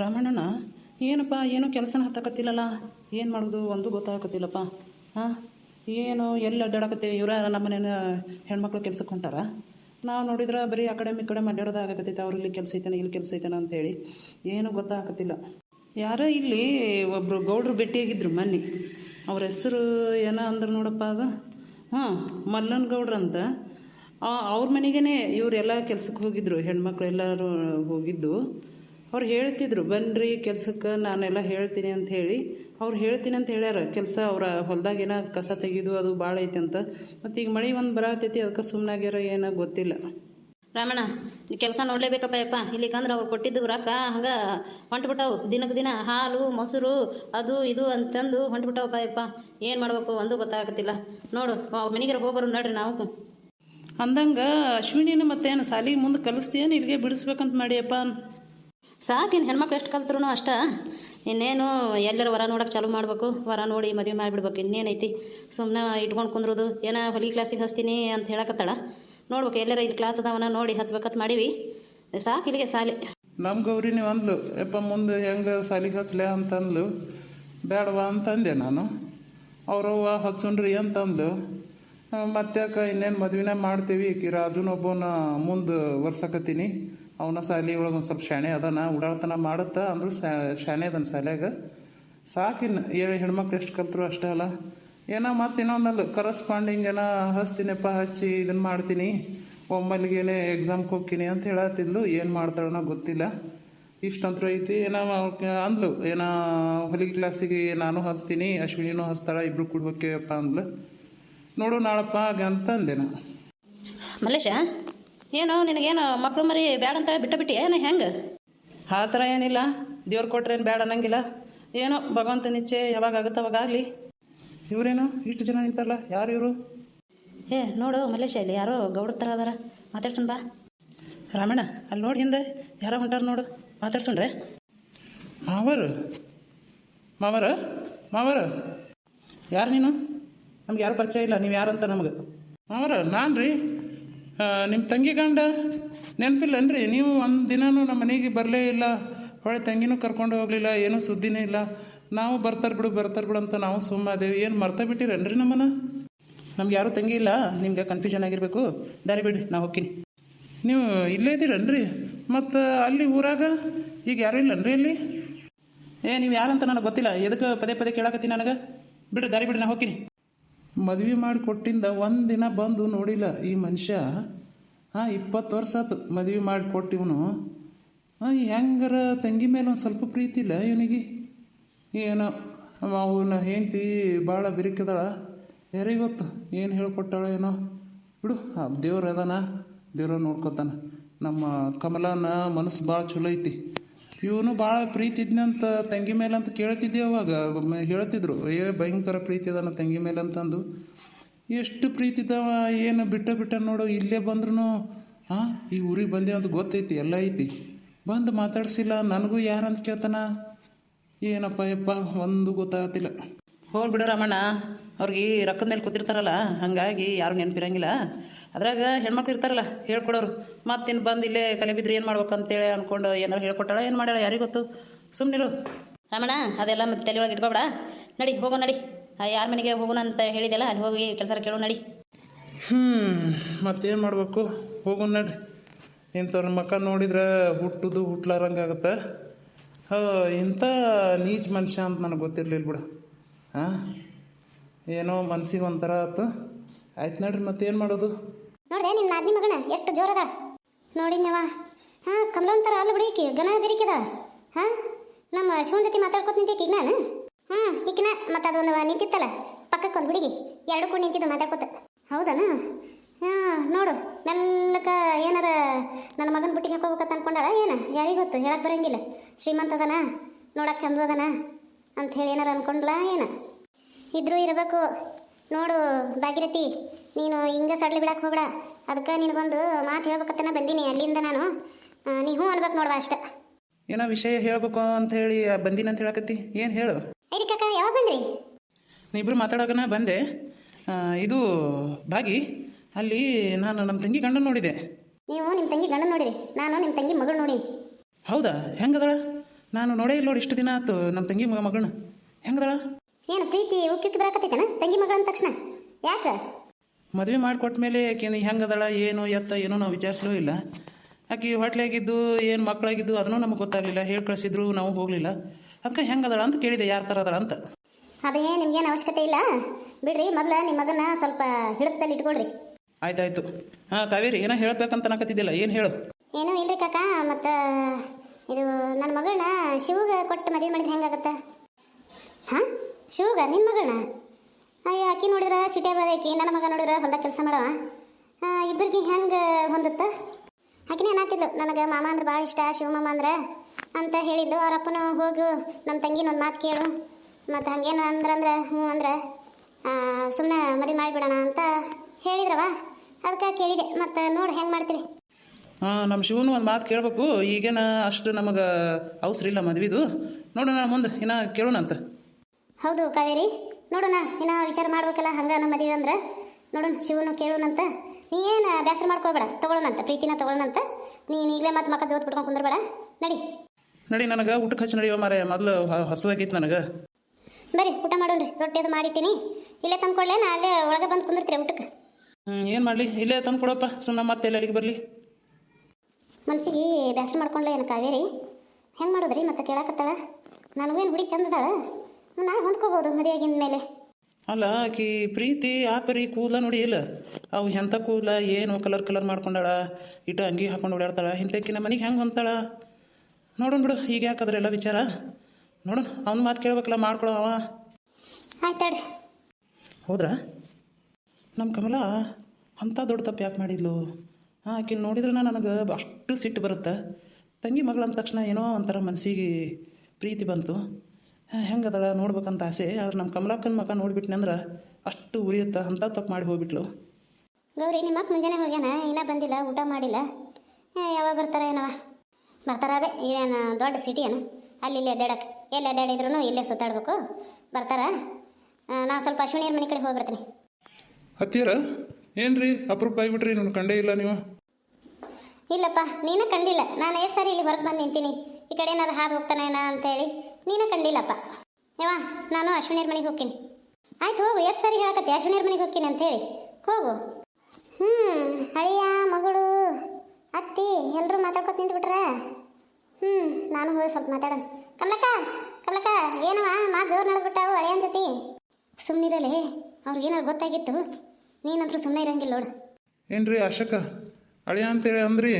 ರಾಮಣ್ಣನ, ಏನಪ್ಪ, ಏನು ಕೆಲಸನ ಹತ್ತಕತ್ತಿಲ್ಲಲ್ಲ ಏನು ಮಾಡೋದು? ಒಂದು ಗೊತ್ತಾಗತ್ತಿಲ್ಲಪ್ಪ ಹಾಂ? ಏನು, ಎಲ್ಲಿ ಅಡ್ಡಾಡಕತ್ತೀವಿ ಇವರ ನಮ್ಮ ಮನೇನ ಹೆಣ್ಮಕ್ಳು ಕೆಲ್ಸಕ್ಕೆ ಹೊಂಟಾರ? ನಾವು ನೋಡಿದ್ರೆ ಬರೀ ಆ ಕಡೆ ಈ ಕಡೆ ಅವ್ರು ಇಲ್ಲಿ ಕೆಲಸ ಐತೇನ, ಇಲ್ಲಿ ಕೆಲಸ ಐತೇನ ಅಂತೇಳಿ ಏನು ಗೊತ್ತಾಗತ್ತಿಲ್ಲ ಯಾರೋ ಇಲ್ಲಿ ಒಬ್ಬರು ಗೌಡ್ರು ಭೇಟಿಯಾಗಿದ್ರು ಮೊನ್ನೆ. ಅವ್ರ ಹೆಸರು ಏನೋ ಅಂದ್ರೆ ನೋಡಪ್ಪ ಅದು? ಹಾಂ, ಮಲ್ಲನ್ ಗೌಡ್ರು ಅಂತ. ಅವ್ರ ಮನೆಗೇ ಇವರೆಲ್ಲ ಕೆಲ್ಸಕ್ಕೆ ಹೋಗಿದ್ರು, ಹೆಣ್ಮಕ್ಳು ಎಲ್ಲರೂ ಹೋಗಿದ್ದು. ಅವ್ರು ಹೇಳ್ತಿದ್ರು ಬನ್ನಿರಿ ಕೆಲ್ಸಕ್ಕೆ ನಾನೆಲ್ಲ ಹೇಳ್ತೀನಿ ಅಂತ ಹೇಳಿ. ಅವ್ರು ಹೇಳ್ತೀನಿ ಅಂತ ಹೇಳ್ಯಾರ ಕೆಲಸ ಅವರ ಹೊಲ್ದಾಗ ಏನೋ ಕಸ ತೆಗೆದು ಅದು ಭಾಳ ಐತೆ ಅಂತ. ಮತ್ತು ಈಗ ಮಳೆ ಒಂದು ಬರತೈತಿ ಅದಕ್ಕೆ ಸುಮ್ಮನಾಗ್ಯಾರ ಏನೋ ಗೊತ್ತಿಲ್ಲ. ರಾಮಣ್ಣ ಈ ಕೆಲಸ ನೋಡಲೇಬೇಕಪ್ಪ ಯಪ್ಪ. ಇಲ್ಲಿಕಂದ್ರೆ ಅವ್ರು ಕೊಟ್ಟಿದ್ದು ರೊಕ್ಕ ಹಂಗೆ ಹೊಂಟ್ಬಿಟ್ಟವು. ದಿನಕ್ಕೆ ದಿನ ಹಾಲು ಮೊಸರು ಅದು ಇದು ಅಂತಂದು ಹೊಂಟ್ಬಿಟ್ಟವಪ್ಪ ಯಪ್ಪ. ಏನು ಮಾಡ್ಬೇಕು ಒಂದು ಗೊತ್ತಾಗತ್ತಿಲ್ಲ. ನೋಡು ಅವ್ರ ಮನೆಗೆ ಹೋಗ್ಬರು ನೋಡ್ರಿ ನಾವು. ಅಂದಂಗೆ ಅಶ್ವಿನಿನ ಮತ್ತೇನು ಸಾಲಿಗೆ ಮುಂದೆ ಕಲಿಸ್ತೀಯೇನು ಇಲ್ಲಿಗೆ ಬಿಡಿಸ್ಬೇಕಂತ ಮಾಡಿಯಪ್ಪ. ಸಾಕಿನ್ ಹೆಣ್ಮಕ್ಳು ಎಷ್ಟು ಕಲ್ತ್ರು ಅಷ್ಟ ಇನ್ನೇನು ಎಲ್ಲರ ವರ ನೋಡೋಕೆ ಚಾಲು ಮಾಡಬೇಕು, ವರ ನೋಡಿ ಮದುವೆ ಮಾಡಿಬಿಡ್ಬೇಕು, ಇನ್ನೇನೈತಿ? ಸುಮ್ಮನೆ ಇಟ್ಕೊಂಡು ಕುಂದ್ರೋದು, ಏನೋ ಹೊಲಿ ಕ್ಲಾಸಿಗೆ ಹಚ್ತೀನಿ ಅಂತ ಹೇಳಕತ್ತಾಳ. ನೋಡ್ಬೇಕು, ಎಲ್ಲರ ಇಲ್ಲಿ ಕ್ಲಾಸ್ ಅದಾವನ ನೋಡಿ ಹಚ್ಬೇಕಂತ ಮಾಡೀವಿ. ಸಾಕು ಇಲ್ಲಿಗೆ ಸಾಲಿ. ನಮ್ಮ ಗೌರಿ ನೀವು ಅಂದ್ಲು, ಯಪ್ಪ ಮುಂದೆ ಹೆಂಗೆ ಸಾಲಿಗೆ ಹಚ್ಲೆ ಅಂತಂದ್ಲು ಬೇಡವಾ ಅಂತಂದೆ ನಾನು. ಅವ್ರವ್ವ ಹಚ್ಚುನ್ರಿ ಅಂತಂದು ಮತ್ತೆ ಇನ್ನೇನು ಮದುವೆನೇ ಮಾಡ್ತೀವಿ, ಈಕಿ ರಾಜುನೊಬ್ಬನ ಮುಂದೆ ವರ್ಸಕತ್ತೀನಿ. ಅವನ ಸಾಲಿ ಒಳಗೆ ಒಂದು ಸ್ವಲ್ಪ ಶಾಣೆ ಅದಾನ, ಉಡಾಳ್ತನ ಮಾಡುತ್ತಾ, ಅಂದ್ರು ಶಾಣೆ ಅದನ್ನ ಶಾಲ್ಯಾಗ ಸಾಕಿನ್, ಏಳು ಹೆಣ್ಮಕ್ಳು ಎಷ್ಟು ಕಲ್ತರು ಅಷ್ಟೇ ಅಲ್ಲ. ಏನೋ ಮತ್ತೆ ಇನ್ನೊಂದಲ್ಲ ಕರಸ್ಪಾಂಡಿಂಗ್ ಏನೋ ಹಚ್ತೀನಪ್ಪ ಹಚ್ಚಿ ಇದನ್ನು ಮಾಡ್ತೀನಿ ಒಮ್ಮಲ್ಲಿಗೇನೆ ಎಕ್ಸಾಮ್ಗೆ ಹೋಗ್ತೀನಿ ಅಂತ ಹೇಳತ್ತಿದ್ಲು ಏನು ಮಾಡ್ತಾಳನೋ ಗೊತ್ತಿಲ್ಲ. ಇಷ್ಟಂತೂ ಐತಿ, ಏನೋ ಅಂದ್ಲು, ಏನೋ ಹೊಲಿಗೆ ಕ್ಲಾಸಿಗೆ ನಾನು ಹಚ್ತೀನಿ ಅಶ್ವಿನಿನೂ ಹಚ್ತಾಳ ಇಬ್ರು ಕೊಡ್ಬೇಕಪ್ಪ ಅಂದ್ಲು. ನೋಡು ನಾಳಪ್ಪ ಅಂತ ಅಂದೆ ನಾ ಮಲ್ಲೇಶ? ಏನು ನಿನಗೇನು ಮಕ್ಳು ಮರಿ ಬೇಡ ಅಂತ ಬಿಟ್ಟ ಬಿಟ್ಟಿ ಏನು ಹೆಂಗೆ? ಆ ಥರ ಏನಿಲ್ಲ. ದೇವ್ರು ಕೊಟ್ರೇನು ಬೇಡ ಅನ್ನಂಗಿಲ್ಲ. ಏನೋ ಭಗವಂತನ ಇಚ್ಛೆ ಯಾವಾಗ ಆಗುತ್ತೆ ಅವಾಗ ಆಗಲಿ. ಇವರೇನು? ಇಷ್ಟು ಜನ ನಿಂತಾರಲ್ಲ. ಯಾರು ಇವರು? ಏ ನೋಡು ಮಲ್ಲೇಶ ಇಲ್ಲಿ ಯಾರೋ ಗೌಡ್ರ ಥರ ಅದಾರ. ಮಾತಾಡ್ಸನ್ ಬಾ. ರಾಮಣ್ಣ ಅಲ್ಲಿ ನೋಡಿ ಹಿಂದೆ. ಯಾರೋ ಹೊಂಟಾರ ನೋಡು. ಮಾತಾಡ್ಸೋಣ್ರೆ. ಮಾವರು? ಮಾವರ? ಮಾವರ? ಯಾರು ನೀನು? ನಮ್ಗೆ ಯಾರು ಪರಿಚಯ ಇಲ್ಲ. ನೀವು ಅಂತ ನಮಗೆ. ಮಾವರ ನಾನು ರೀ ನಿಮ್ಮ ತಂಗಿ ಗಂಡ ನೆನಪಿಲ್ಲನ್ರಿ? ನೀವು ಒಂದು ದಿನಾನು ನಮ್ಮ ಮನೆಗೆ ಬರಲೇ ಇಲ್ಲ. ಹೊಳೆ ತಂಗಿನೂ ಕರ್ಕೊಂಡು ಹೋಗಲಿಲ್ಲ, ಏನೂ ಸುದ್ದಿನೇ ಇಲ್ಲ. ನಾವು ಬರ್ತಾರೆ ಬಿಡು ಬರ್ತಾರೆ ಬಿಡು ಅಂತ ನಾವು ಸುಮ್ಮದೇವಿ ಏನು ಮರ್ತಾ ಬಿಟ್ಟಿರನ್ರಿ ನಮ್ಮನ್ನ? ನಮ್ಗೆ ಯಾರೂ ತಂಗಿ ಇಲ್ಲ. ನಿಮ್ಗೆ ಕನ್ಫ್ಯೂಷನ್ ಆಗಿರಬೇಕು. ದಾರಿ ಬಿಡ್ರಿ ನಾ ಹೋಗ್ತೀನಿ. ನೀವು ಇಲ್ಲೇ ಇದ್ದೀರನ್ರಿ? ಮತ್ತು ಅಲ್ಲಿ ಊರಾಗ ಈಗ ಯಾರೂ ಇಲ್ಲನ್ರಿ ಇಲ್ಲಿ ಏ, ನೀವು ಯಾರಂತ ನನಗೆ ಗೊತ್ತಿಲ್ಲ. ಎದಕ್ಕೆ ಪದೇ ಪದೇ ಕೇಳಾಕತ್ತೀನಿ ನನಗೆ? ಬಿಡ್ರಿ, ದಾರಿ ಬಿಡ್ರಿ ನಾ ಹೋಗ್ತೀನಿ. ಮದುವೆ ಮಾಡಿ ಕೊಟ್ಟಿಂದ ಒಂದು ದಿನ ಬಂದು ನೋಡಿಲ್ಲ ಈ ಮನುಷ್ಯ. ಹಾಂ, ಇಪ್ಪತ್ತು ವರ್ಷ ಆತು ಮದುವೆ ಮಾಡಿ ಕೊಟ್ಟಿವನು ಹಾಂ, ಹೆಂಗಾರ ತಂಗಿ ಮೇಲೆ ಒಂದು ಸ್ವಲ್ಪ ಪ್ರೀತಿ ಇಲ್ಲ ಇವನಿಗೆ. ಏನೋ ಅವನ ಹೆಂಡತಿ ಭಾಳ ಬಿರುಕಿದಾಳ. ಯಾರಿಗೆ ಗೊತ್ತು, ಏನು ಹೇಳ್ಕೊಟ್ಟಾಳ ಏನೋ. ಬಿಡು, ಆ ದೇವ್ರು ಅದಾನ ದೇವ್ರ ನೋಡ್ಕೊತಾನ. ನಮ್ಮ ಕಮಲನ ಮನಸ್ಸು ಭಾಳ ಚಲೋ ಐತಿ. ಇವನು ಭಾಳ ಪ್ರೀತಿ ಇದ್ನಂತ ತಂಗಿ ಮೇಲೆ ಅಂತ ಕೇಳ್ತಿದ್ದೆ ಅವಾಗ. ಹೇಳ್ತಿದ್ರು, ಏ, ಭಯಂಕರ ಪ್ರೀತಿ ಅದಾನ ತಂಗಿ ಮೇಲೆ ಅಂತಂದು. ಎಷ್ಟು ಪ್ರೀತಿ ಇದ್ದಾವ ಏನು ಬಿಟ್ಟ ಬಿಟ್ಟ ನೋಡು, ಇಲ್ಲೇ ಬಂದ್ರೂ ಹಾಂ ಈ ಊರಿಗೆ ಬಂದೆ ಅಂತ ಗೊತ್ತೈತಿ, ಎಲ್ಲ ಐತಿ. ಬಂದು ಮಾತಾಡ್ಸಿಲ್ಲ, ನನಗೂ ಯಾರಂತ ಕೇಳ್ತಾನ? ಏನಪ್ಪ, ಯಪ್ಪ, ಒಂದು ಗೊತ್ತಾಗತ್ತಿಲ್ಲ ಹೋಗ್ಬಿಡು ರಾಮಣ್ಣ, ಅವ್ರಿಗೆ ರೊಕ್ಕದ ಮೇಲೆ ಕೂತಿರ್ತಾರಲ್ಲ, ಹಾಗಾಗಿ ಯಾರು ನೆನಪಿರಂಗಿಲ್ಲ. ಅದ್ರಾಗ ಹೆಣ್ಮಕ್ಳು ಇರ್ತಾರಲ್ಲ ಹೇಳ್ಕೊಡೋರು ಮತ್ತಿನ್ನು ಬಂದು ಇಲ್ಲೇ ಕಲೆ ಬಿದ್ದರೆ ಏನು ಮಾಡ್ಬೇಕು ಅಂತೇಳಿ ಅಂದ್ಕೊಂಡು ಏನಾರು ಹೇಳ್ಕೊಟ್ಟಾಳ ಏನು ಮಾಡ್ಯಾಳ ಯಾರಿಗೆ ಗೊತ್ತು? ಸುಮ್ಮನಿರು ರಾಮಣ್ಣ ಅದೆಲ್ಲ ಮತ್ತೆ ತಲೆ ಒಳಗೆ ಇಟ್ಕೊಬೇಡ ನಡಿ ಹೋಗೋ ನಡಿ. ಯಾರ ಮನೆಗೆ ಹೋಗೋಣ ಅಂತ ಹೇಳಿದೆಲ್ಲ ಅಲ್ಲಿ ಹೋಗಿ ಕೆಲಸ ಕೇಳೋ ನಡಿ. ಹ್ಞೂ ಮತ್ತೇನು ಮಾಡಬೇಕು? ಹೋಗೋ ನಡಿ. ಇಂಥವ್ರ ಮಕ್ಕ ನೋಡಿದ್ರೆ ಹುಟ್ಟುದು ಹುಟ್ಲಾರಂಗಾಗತ್ತೆ ಹೋ ಇಂಥ ನೀಚ ಮನುಷ್ಯ ಅಂತ ನನಗೆ ಗೊತ್ತಿರಲಿಲ್ಲ ಬಿಡು. ಹಾಂ ಏನೋ ಮನ್ಸಿಗೆ ಒಂಥರ ಆಯ್ತು ಆಯ್ತು ನಡ್ರಿ ಮತ್ತೇನು ಮಾಡೋದು? ನೋಡ್ದೆ ನಿನ್ನ ನಾದಿನಿ ಮಗನ, ಎಷ್ಟು ಜೋರದಾಳ. ನೋಡಿದ್ನವ ಹಾಂ ಕಮಲಂತರ ಅಲ್ಲ ಬಿಡಿ ಬಿಡಿಕಿ ಗನ ಬೆರಿಕಿದಾಳ. ಹಾಂ, ನಮ್ಮ ಶಿವನ್ ಜೊತೆ ಮಾತಾಡ್ಕೊತ ನಿಂತೈತಿ ಈಗ ನಾನು? ಹ್ಞೂ ಈಕಿನ, ಮತ್ತು ಅದೊಂದು ನಿಂತಿತ್ತಲ್ಲ ಪಕ್ಕಕ್ಕೆ ಒಂದು ಹುಡುಗಿ ಎರಡು ಕೂಡ ನಿಂತಿದ್ದು ಮಾತಾಡ್ಕೊತ. ಹೌದನ? ಹಾಂ, ನೋಡು, ಮೆಲ್ಲಕ ಏನಾರ ನನ್ನ ಮಗನ ಬುಟ್ಟಿಗೆ ಹಾಕೋಬೇಕಂತ ಅನ್ಕೊಂಡಾಳ ಏನು? ಯಾರಿಗೆ ಗೊತ್ತು? ಹೇಳಕ್ಕೆ ಬರಂಗಿಲ್ಲ. ಶ್ರೀಮಂತ ಅದನ ನೋಡಕ್ಕೆ ಚಂದ ಅದನ ಅಂತ ಹೇಳಿ ಏನಾರ ಅನ್ಕೊಂಡ್ಲಾ ಏನು? ಇದ್ರೂ ಇರಬೇಕು. ನೋಡು ಭಾಗಿರಥಿ ನೀನು ಹಿಂಗೆ ಸಡ್ಲಿ ಬಿಡಕ್ಕೆ ಹೋಗ್ಬಿಡ. ಅದಕ್ಕೆ ನಿನಗೊಂದು ಮಾತು ಹೇಳ್ಬೇಕತ್ತನ ಬಂದೀನಿ ಅಲ್ಲಿಂದ ನಾನು. ನೀ ಹ್ಞೂ ಅನ್ಬೇಕು ನೋಡುವ ಅಷ್ಟೆ. ಏನೋ ವಿಷಯ ಹೇಳ್ಬೇಕು ಅಂತ ಹೇಳಿ ಬಂದಿನ ಅಂತ ಹೇಳಕತ್ತಿ. ಏನು ಹೇಳು? ಐರಿ ಕಾಕ ಯಾವಾಗ ಬಂದ್ರಿ? ನೀವಿಬ್ರು ಮಾತಾಡೋಕನ ಬಂದೆ. ಇದು ಭಾಗಿ ಅಲ್ಲಿ ನಾನು ನಮ್ಮ ತಂಗಿ ಗಂಡನ ನೋಡಿದೆ. ನೀವು ನಿಮ್ಮ ತಂಗಿ ಗಂಡ ನೋಡಿರಿ ನಾನು ನಿಮ್ಮ ತಂಗಿ ಮಗಳು ನೋಡಿ ಹೌದಾ? ಹೆಂಗದಳ? ನಾನು ನೋಡೇ ಇಲ್ಲ ನೋಡಿ ಇಷ್ಟು ದಿನ ಆಯ್ತು ನಮ್ಮ ತಂಗಿ ಮಗ ಮಗಳನ್ನ ಹೆಂಗದಳ? ಏನು ಪ್ರೀತಿ ಉಕ್ಕಿ ಉಕ್ಕಿ ಬರಾಕತ್ತೈತೇನ? ತಂಗಿ ಮಗಳ ತಕ್ಷಣ? ಯಾಕೆ? ಮದುವೆ ಮಾಡಿಕೊಟ್ಟ ಮೇಲೆ ಆಕೆ ಹೆಂಗದಳ ಏನು ಎತ್ತ ಏನೋ ನಾವು ವಿಚಾರಿಸಲೂ ಇಲ್ಲ. ಆಕೆ ಹೊಟ್ಲಾಗಿದ್ದು ಏನು ಮಕ್ಕಳಾಗಿದ್ದು ಅದನ್ನೂ ನಮಗೆ ಗೊತ್ತಾಗಲಿಲ್ಲ. ಹೇಳಿ ಕಳಿಸಿದ್ರು ನಾವು ಹೋಗಲಿಲ್ಲ. ಅದಕ್ಕೆ ಹೆಂಗದಳ ಅಂತ ಕೇಳಿದೆ ಯಾರ ಥರ ಅದಳ ಅಂತ. ಅದೇ ನಿಮ್ಗೇನು ಅವಶ್ಯಕತೆ ಇಲ್ಲ? ಬಿಡ್ರಿ ಮೊದಲು ನಿಮ್ಮ ಮಗನ ಸ್ವಲ್ಪ ಹಿಡಿತದಲ್ಲಿ ಇಟ್ಕೊಳ್ರಿ. ಆಯ್ತಾಯ್ತು. ಹಾಂ ಕಾವೇರಿ ಏನೋ ಹೇಳಬೇಕಂತ ಅನ್ನಕತ್ತಿದ್ದಿಲ್ಲ. ಏನು ಹೇಳು? ಏನೂ ಇಲ್ರಿ ಕಾಕ ಮತ್ತು ಇದು ನನ್ನ ಮಗಳನ್ನ ಶಿವಗೆ ಕೊಟ್ಟು ಮದುವೆ ಮಾಡಿದ್ರೆ ಹೆಂಗಾಗತ್ತೆ? ಹಾಂ ಶಿವಗ ನಿಮ್ಮ ಮಗಳನ್ನ? ಅಯ್ಯ ಆಕಿ ನೋಡಿದ್ರೆ ಸಿಟಿ ಬೆಳೆದೈಕಿ ನನ್ನ ಮಗ ನೋಡಿದ್ರೆ ಹೊಲ್ದಾಗ ಕೆಲಸ ಮಾಡವ. ಇಬ್ಬರಿಗೆ ಹೆಂಗೆ ಹೊಂದುತ್ತ? ಆಕಿನೇ ಏನಾಗ್ತಿದ್ಲು ನನಗೆ ಮಾಮ ಅಂದ್ರೆ ಭಾಳ ಇಷ್ಟ ಶಿವಮಾಮ ಅಂದ್ರೆ ಅಂತ ಹೇಳಿದ್ದು. ಅವ್ರ ಅಪ್ಪನ ಹೋಗು ನಮ್ಮ ತಂಗಿನ ಒಂದು ಮಾತು ಕೇಳು. ಮತ್ತು ಹಂಗೇನು ಅಂದ್ರಂದ್ರೆ ಹ್ಞೂ ಅಂದ್ರೆ ಸುಮ್ಮನೆ ಮದುವೆ ಮಾಡಿಬಿಡೋಣ ಅಂತ ಹೇಳಿದ್ರವ. ಅದಕ್ಕೆ ಕೇಳಿದೆ ಮತ್ತು ನೋಡಿ ಹೆಂಗೆ ಮಾಡ್ತೀರಿ? ಹಾಂ ನಮ್ಮ ಶಿವನು ಒಂದು ಮಾತು ಕೇಳಬೇಕು. ಈಗೇನ ಅಷ್ಟು ನಮಗೆ ಅವಸರ ಇಲ್ಲ ಮದುವೆದು. ನೋಡೋಣ ಮುಂದೆ ಕೇಳೋಣ ಅಂತ ಹೌದು ಕಾವೇರಿ. ನೋಡೋಣ ಇನ್ನ ವಿಚಾರ ಮಾಡ್ಬೇಕಲ್ಲ ಹಂಗೆ ನಮ್ಮ ಮದುವೆ ಅಂದ್ರೆ? ನೋಡೋಣ ಶಿವನು ಕೇಳೋಣಂತ ನೀ ಏನು ಬೇಸರ ಮಾಡ್ಕೋಬೇಡ ತೊಗೊಳೋಣಂತ ಪ್ರೀತಿನ ತಗೊಳ್ಳೋಣಂತ. ನೀನು ಈಗಲೇ ಮತ್ತೆ ಮಕ್ಕ ಜೋತ್ ಬಿಟ್ಕೊಂಡು ಕುಂದ್ರಬೇಡ. ನಡಿ. ನಡಿ ನನಗೆ ಊಟಕ್ಕೆ ಹಚ್ಚಿ ನಡೆಯುವ ಮಾರೆ ಮೊದಲು ಹಸುವಾಗಿತ್ತು ನನಗೆ. ಬರ್ರಿ ಊಟ ಮಾಡೋಣ್ರಿ ರೊಟ್ಟಿ ಅದು ಮಾಡಿಟ್ಟಿನಿ. ಇಲ್ಲೇ ತಂದ್ಕೊಳ್ಳೆ ನಾ ಅಲ್ಲೇ ಒಳಗೆ ಬಂದು ಕುಂದಿರ್ತೀರಿ ಊಟಕ್ಕೆ ಹ್ಞೂ ಏನು ಮಾಡಲಿ? ಇಲ್ಲೇ ತಂದು ಕೊಡಪ್ಪ ಸುಮ್ಮನೆ ಮತ್ತೆ ಎಲ್ಲ ಅಲ್ಲಿಗೆ ಬರಲಿ. ಮನ್ಸಿಗೆ ಬೇಸರ ಮಾಡ್ಕೊಂಡ್ಲೆ ಏನು ಕಾವೇರಿ? ಹೆಂಗೆ ಮಾಡೋದ್ರಿ ಮತ್ತೆ ಕೇಳಕತ್ತಾಳ? ನನಗೇನು ಹುಡಿ ಚಂದ ಹೊಂದ್ಕೋಬೋದು ಮದುವೆ ಮೇಲೆ. ಅಲ್ಲ ಆಕಿ ಪ್ರೀತಿ ಆ ಪರಿ ಕೂದಲ ನೋಡಿ ಇಲ್ಲ. ಅವು ಎಂಥ ಕೂದಲ ಏನು ಕಲರ್ ಕಲರ್ ಮಾಡ್ಕೊಂಡಾಳ ಇಟ್ಟು ಅಂಗಿ ಹಾಕೊಂಡು ಓಡಾಡ್ತಾಳ ಇಂಥಕ್ಕಿನ ಮನೆಗೆ ಹೆಂಗೆ ಹೊಂತಾಳ ನೋಡೋಣ ಬಿಡು ಈಗ ಯಾಕದ್ರೆಲ್ಲ ವಿಚಾರ? ನೋಡೋಣ ಅವ್ನ ಮಾತು ಕೇಳ್ಬೇಕಲ್ಲ ಮಾಡ್ಕೊಳವ ಅವ ಆಯ್ತು ತಡ್ರಿ. ಹೌದ್ರಾ? ನಮ್ಮ ಕಮಲ ಅಂಥ ದೊಡ್ಡ ತಪ್ಪು ಯಾಕೆ ಮಾಡಿದ್ಲು? ಹಾಂ ಆಕಿ ನೋಡಿದ್ರೆ ನನಗೆ ಅಷ್ಟು ಸಿಟ್ಟು ಬರುತ್ತೆ? ತಂಗಿ ಮಗಳಂದ ತಕ್ಷಣ ಏನೋ ಒಂಥರ ಮನಸ್ಸಿಗೆ ಪ್ರೀತಿ ಬಂತು. ಹೆಂಗದಳ ನೋಡ್ಬೇಕಂತ ಆಸೆ ಆದ್ರೆ ನಮ್ಮ ಕಮಲಕ್ಕನ ಮಗ ನೋಡಿಬಿಟ್ನಿ ಅಂದ್ರೆ ಅಷ್ಟು ಉರಿಯುತ್ತ ಅಂತ ತಪ್ಪು ಮಾಡಿ ಹೋಗ್ಬಿಟ್ಲು. ಗೌರಿ ನಿಮ್ಮ ಅಪ್ಪ ಮುಂಜಾನೆ ಹೋಗ್ಯಾನ? ಇನ್ನೂ ಬಂದಿಲ್ಲ ಊಟ ಮಾಡಿಲ್ಲ? ಯಾವಾಗ ಬರ್ತಾರ ಏನವ ಬರ್ತಾರ ಅದೇ ಇದೇನು ದೊಡ್ಡ ಸಿಟಿ ಏನು? ಅಲ್ಲಿ ಇಲ್ಲಿ ಅಡ್ಡಾಡಕ್ಕೆ ಎಲ್ಲಿ ಅಡ್ಡಾಡಿದ್ರು ಇಲ್ಲೇ ಸುತ್ತಾಡ್ಬೇಕು. ಬರ್ತಾರ? ನಾ ಸ್ವಲ್ಪ ಅಶ್ವಿನಿಯರ ಮನೆ ಕಡೆ ಹೋಗಿ ಬರ್ತೀನಿ ಹತ್ತಿರ ಏನ್ರಿ ಅಪರೂಪ ಆಗಿಬಿಟ್ರಿ ನನ್ನ ಕಂಡೇ ಇಲ್ಲ ನೀವು? ಇಲ್ಲಪ್ಪ ನೀನು ಕಂಡಿಲ್ಲ. ನಾನು ಎಷ್ಟು ಸಾರಿ ಇಲ್ಲಿ ಹೊರಗೆ ಬಂದು ನಿಂತೀನಿ. ಈ ಕಡೆ ಏನಾರು ಹಾದು ಹೋಗ್ತಾನೇನ ಅಂತೇಳಿ. ನೀನು ಕಂಡಿಲ್ಲಪ್ಪ. ಯವ್ವ, ನಾನು ಅಶ್ವಿನಿಯರ್ ಮನೆಗೆ ಹೋಗ್ತೀನಿ. ಆಯ್ತು, ಹೋಗು. ಎಷ್ಟು ಸರಿ ಹೇಳಕತ್ತೆ? ಅಶ್ವಿನಿಯರ್ ಮನೆಗೆ ಹೋಗ್ತೀನಿ ಅಂತೇಳಿ. ಹೋಗು. ಹ್ಞೂ ಅಳಿಯ, ಮಗಳು, ಅತ್ತಿ ಎಲ್ಲರೂ ಮಾತಾಡ್ಕೊತ ನಿಂತ್ಬಿಟ್ರ? ಹ್ಞೂ ನಾನು ಹೋಗಿ ಸ್ವಲ್ಪ ಮಾತಾಡೋಣ. ಕಮಲಕ್ಕ ಕಮಲಕ್ಕ ಏನವ ಮಾತು ಜೋರು ನಡೆದ್ಬಿಟ್ಟಾವು ಅಳಿಯನ ಜೊತೆ. ಸುಮ್ಮನಿರಲೇ ಅವ್ರಿಗೇನಾರು ಗೊತ್ತಾಗಿತ್ತು. ನೀನಂತರೂ ಸುಮ್ಮನೆ ಇರಂಗಿಲ್ಲ ನೋಡು. ಏನ್ರಿ ಅಶಕ? ಅಳಿಯ ಅಂತೇಳಿ ಅಂದ್ರಿ?